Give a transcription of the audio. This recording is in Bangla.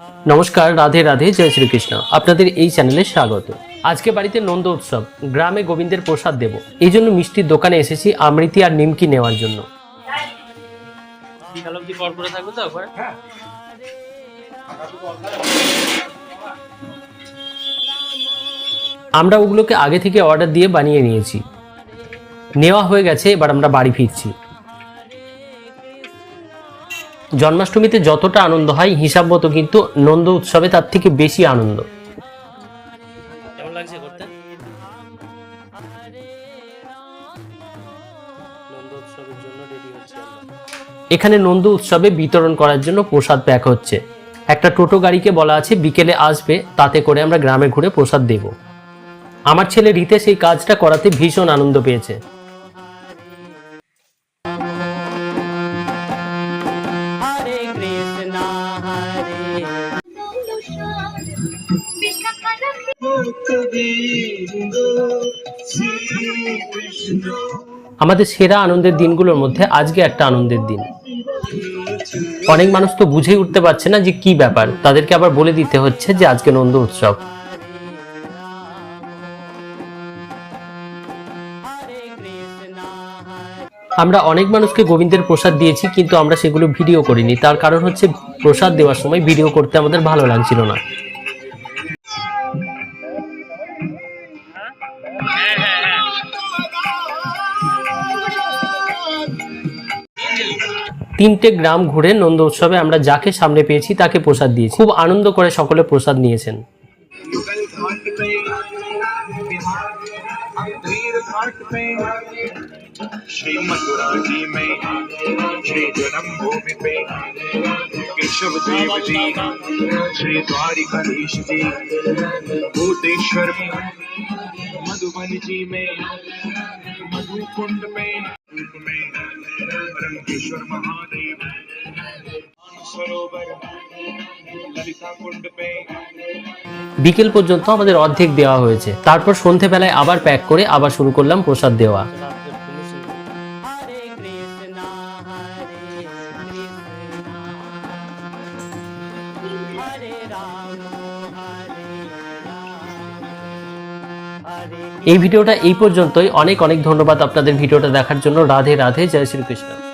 নমস্কার রাধে রাধে জয় শ্রীকৃষ্ণ। আপনাদের এই চ্যানেলে স্বাগত। আজকে বাড়িতে নন্দ উৎসব গ্রামে গোবিন্দের প্রসাদ দেব। এই জন্য মিষ্টির দোকানে এসেছি আমৃতি আর নিমকি নেওয়ার জন্য। একবার? আমরা ওগুলোকে আগে থেকে অর্ডার দিয়ে বানিয়ে নিয়েছি। নেওয়া হয়ে গেছে এবার আমরা বাড়ি ফিরছি। জন্মাষ্টমীতে যতটা আনন্দ হয় হিসাব মতো কিন্তু নন্দ উৎসবে তার থেকে বেশি আনন্দ। কেমন লাগছে করতে? এখানে নন্দ উৎসবে বিতরণ করার জন্য প্রসাদ প্যাক হচ্ছে। একটা টোটো গাড়িকে বলা আছে বিকেলে আসবে তাতে করে আমরা গ্রামে ঘুরে প্রসাদ দেব। আমার ছেলে রিতেশ এই কাজটা করাতে ভীষণ আনন্দ পেয়েছে। আমাদের সেরা আনন্দের দিনগুলোর মধ্যে আজকে একটা আনন্দের দিন। অনেক মানুষ তো বুঝেই উঠতে পারছে না যে কি ব্যাপার। তাদেরকে আবার বলে দিতে হচ্ছে যে আজকে নন্দ উৎসব। আমরা অনেক মানুষকে গোবিন্দের প্রসাদ দিয়েছি, কিন্তু আমরা সেগুলো ভিডিও করিনি। তার কারণ হচ্ছে প্রসাদ দেওয়ার সময় ভিডিও করতে আমাদের ভালো লাগছিল না। তিনটে গ্রাম ঘুরে নন্দ উৎসবে আমরা যাকে সামনে পেয়েছি তাকে প্রসাদ দিয়েছি খুব আনন্দ করে সকলে প্রসাদ নিয়েছেন युगल घाट पे बिहार वीर घाट पे श्री मथुरा जी में श्री जन्म भूमि पे केशव देव जी श्री द्वारिकाधीश जी भूतेश्वर में मधुबन जी में मधु कुंड में रूप में रंगेश्वर महादेव सरोवर ललिता कुंड पे বিকেল পর্যন্ত আমাদের অর্ধেক দেওয়া হয়েছে তারপর সন্ধেবেলায় আবার প্যাক করে আবার শুরু করলাম প্রসাদ দেওয়া এই ভিডিওটা এই পর্যন্তই। অনেক অনেক ধন্যবাদ আপনাদের ভিডিওটা দেখার জন্য। রাধে রাধে, জয় শ্রীকৃষ্ণ।